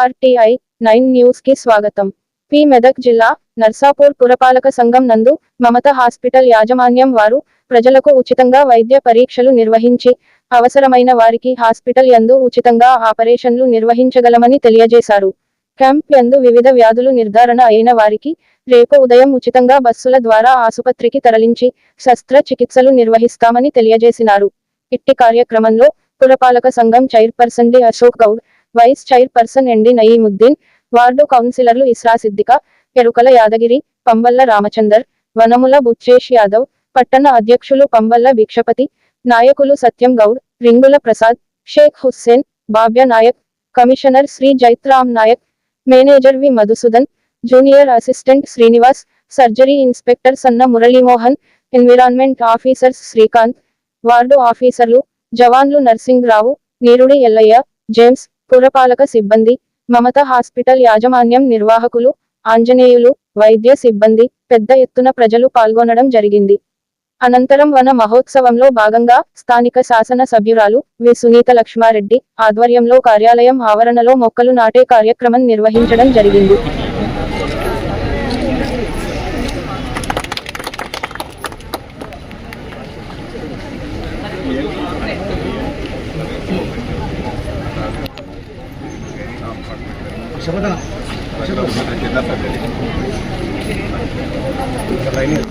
RTI nine న్యూస్కి స్వాగతం. P. Medak జిల్లా నర్సాపూర్ పురపాలక సంఘం నందు మమత హాస్పిటల్ యాజమాన్యం వారు ప్రజలకు ఉచితంగా వైద్య పరీక్షలు నిర్వహించి అవసరమైన వారికి హాస్పిటల్ యందు ఉచితంగా ఆపరేషన్లు నిర్వహించగలమని తెలియజేశారు. క్యాంప్ యందు వివిధ వ్యాధులు నిర్ధారణ అయిన వారికి రేపు ఉదయం ఉచితంగా బస్సుల ద్వారా ఆసుపత్రికి తరలించి శస్త్రచికిత్సలు నిర్వహిస్తామని తెలియజేసినారు. ఇట్టి కార్యక్రమంలో పురపాలక సంఘం chairperson D. Ashok Goud vice chairperson MD Nayeemuddin ward కౌన్సిలర్లు ఇస్రా సిద్దిక ఎరుకల యాదగిరి పంబల్ల రామచందర్ వనముల బుచ్చేష్ యాదవ్ పట్టణ అధ్యక్షులు పంబల్ల భిక్షపతి నాయకులు Satyam Goud Ringula Prasad Sheikh Hussain Babya Nayak commissioner Shri Jaitram Nayak manager V Madhusudan junior assistant Srinivas surgery inspector Sanna Muralimohan environment officers Srikanth ward ఆఫీసర్లు జవాన్లు Narsing Rao Neerudi Ellaiah James పురపాలక సిబ్బంది మమత hospital యాజమాన్యం నిర్వాహకులు ఆంజనేయులు వైద్య సిబ్బంది పెద్ద ఎత్తున ప్రజలు పాల్గొనడం జరిగింది. అనంతరం వన మహోత్సవంలో భాగంగా స్థానిక శాసన సభ్యురాలు వి. సునీత లక్ష్మారెడ్డి ఆధ్వర్యంలో కార్యాలయం ఆవరణలో మొక్కలు నాటే కార్యక్రమం నిర్వహించడం జరిగింది. Terima kasih.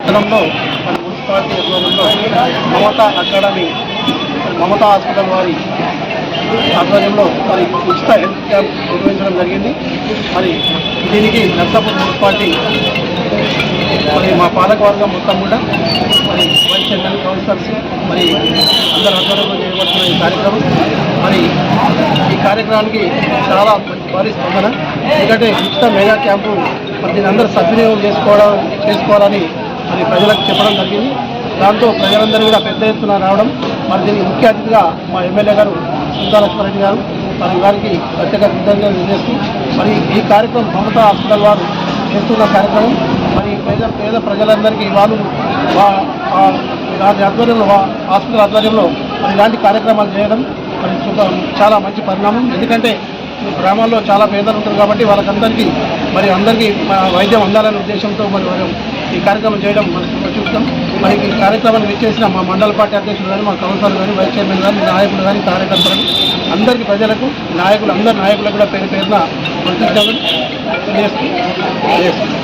పట్టణంలో మన మున్సిపాలిటీ ఆధ్వర్యంలో మమతా అకాడమీ మమతా హాస్పిటల్ వారి ఆధ్వర్యంలో మరి ఉచిత హెల్త్ క్యాంప్ నిర్వహించడం జరిగింది. మరి దీనికి నర్సాపూర్ మున్సిపాలిటీ మరి మా పాలకవర్గం మొత్తం కూడా మరి వైస్ చైర్మన్ కౌన్సిలర్స్ మరి అందరి ఆధ్వర్యంలో చేయబడుతున్న ఈ కార్యక్రమం. మరి ఈ కార్యక్రమానికి చాలా భారీ స్పందన. ఎందుకంటే ఉచిత మెగా క్యాంపు మరి దీని అందరూ సద్వినియోగం చేసుకోవడం చేసుకోవాలని మరి ప్రజలకు చెప్పడం జరిగింది. దాంతో ప్రజలందరూ కూడా పెద్ద ఎత్తున రావడం. మరి దీనికి ముఖ్య అతిథిగా మా ఎమ్మెల్యే గారు సుందరలక్ష్మారెడ్డి గారు మరి వారికి ప్రత్యేక కృతజ్ఞతలు చేస్తూ మరి ఈ కార్యక్రమం మమతా హాస్పిటల్ వారు చేస్తున్న కార్యక్రమం మరి పేద పేద ప్రజలందరికీ వాళ్ళు వా- దాని ఆధ్వర్యంలో హాస్పిటల్ ఆధ్వర్యంలో మరి ఇలాంటి కార్యక్రమాలు చేయడం మరి చాలా మంచి పరిణామం. ఎందుకంటే గ్రామాల్లో చాలా పేదలు ఉంటారు కాబట్టి వాళ్ళకందరికీ మరి అందరికీ మా వైద్యం అందాలనే ఉద్దేశంతో మరి మనం ఈ కార్యక్రమం చేయడం మనం చూస్తాం మరి ఈ కార్యక్రమాన్ని విచ్చేసిన మా మండల పార్టీ అధ్యక్షులు కానీ మా కౌన్సిలర్ కానీ వైస్ చైర్మన్ కానీ నాయకులు కానీ కార్యకర్తలు అందరికీ ప్రజలకు నాయకులు అందరి నాయకులకు కూడా పేరు పేరున కృతజ్ఞతలు తెలియజేస్తూ-